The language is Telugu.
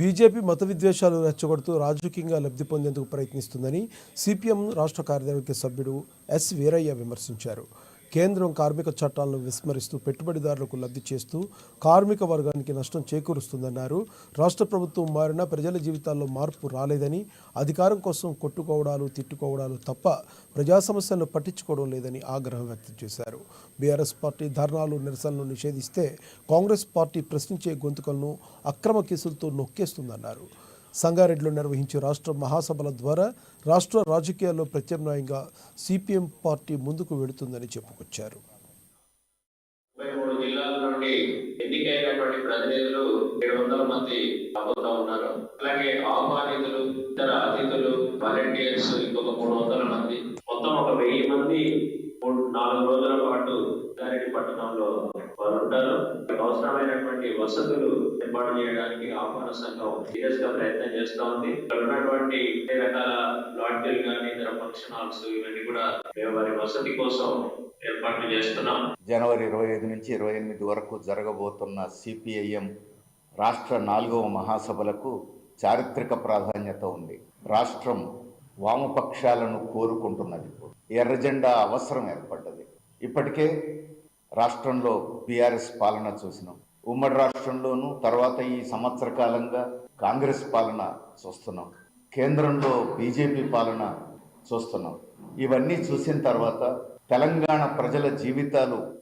బీజేపీ మత విద్వేషాలు రెచ్చగొడుతూ రాజకీయంగా లబ్ధి పొందేందుకు ప్రయత్నిస్తుందని సిపిఎం రాష్ట్ర కార్యవర్గ సభ్యుడు ఎస్ వీరయ్య విమర్శించారు. కేంద్రం కార్మిక చట్టాలను విస్మరిస్తూ పెట్టుబడిదారులకు లబ్ధి చేస్తూ కార్మిక వర్గానికి నష్టం చేకూరుస్తుందన్నారు. రాష్ట్ర ప్రభుత్వం మారినా ప్రజల జీవితాల్లో మార్పు రాలేదని అధికారం కోసం కొట్టుకోవడాలు తిట్టుకోవడాలు తప్ప ప్రజా సమస్యలను పట్టించుకోవడం లేదని ఆగ్రహం వ్యక్తం చేశారు. బీఆర్ఎస్ పార్టీ ధర్నాలు నిరసనలు నిషేధిస్తే కాంగ్రెస్ పార్టీ ప్రశ్నించే గొంతుకలను అక్రమ కేసులతో నొక్కేస్తుందన్నారు. సంగారెడ్డిలో నిర్వహించే రాష్ట్ర మహాసభల ద్వారా రాష్ట్ర రాజకీయాల్లో ప్రత్యామ్నాయంగా సిపిఎం పార్టీ ముందుకు వెడుతుందని చెప్పుకొచ్చారు. ముప్పై మూడు జిల్లాల నుండి ఎన్నికైనటువంటి ప్రతినిధులు ఏడు వందల మంది రాబోతా ఉన్నారు. అలాగే ఆహ్వానితులు ఇతర అతిథులు వాలంటీర్స్ ఇంకొక మూడు వందల మంది. మొత్తం ఒక వెయ్యి మంది మూడు నాలుగు రోజుల పాటు గారెడ్డి పట్టణంలో వారు ఉంటారు. అవసరమైనటువంటి వసతులు ఏర్పాటు చేయడానికి ఆహ్వాన సంఘం సీరియస్గా ప్రయత్నం చేస్తా ఉంది. ఇక్కడ ఉన్నటువంటి రకాల లాడ్జీలు కానీ ఇతర ఫంక్షన్ హాల్స్ ఇవన్నీ కూడా మేము వారి వసతి కోసం ఏర్పాట్లు చేస్తున్నాం. జనవరి ఇరవై ఐదు నుంచి ఇరవై ఎనిమిది వరకు జరగబోతున్న సిపిఐఎం రాష్ట్ర నాలుగవ మహాసభలకు చారిత్రక ప్రాధాన్యత ఉంది. రాష్ట్రం వామపక్షాలను కోరుకుంటున్నది ఇప్పుడు. ఎర్రజెండా అవసరం ఏర్పడ్డది. ఇప్పటికే రాష్ట్రంలో బీఆర్ఎస్ పాలన చూసినాం. ఉమ్మడి రాష్ట్రంలోనూ తర్వాత ఈ సంవత్సర కాలంగా కాంగ్రెస్ పాలన చూస్తున్నాం. కేంద్రంలో బీజేపీ పాలన చూస్తున్నాం. ఇవన్నీ చూసిన తర్వాత తెలంగాణ ప్రజల జీవితాలు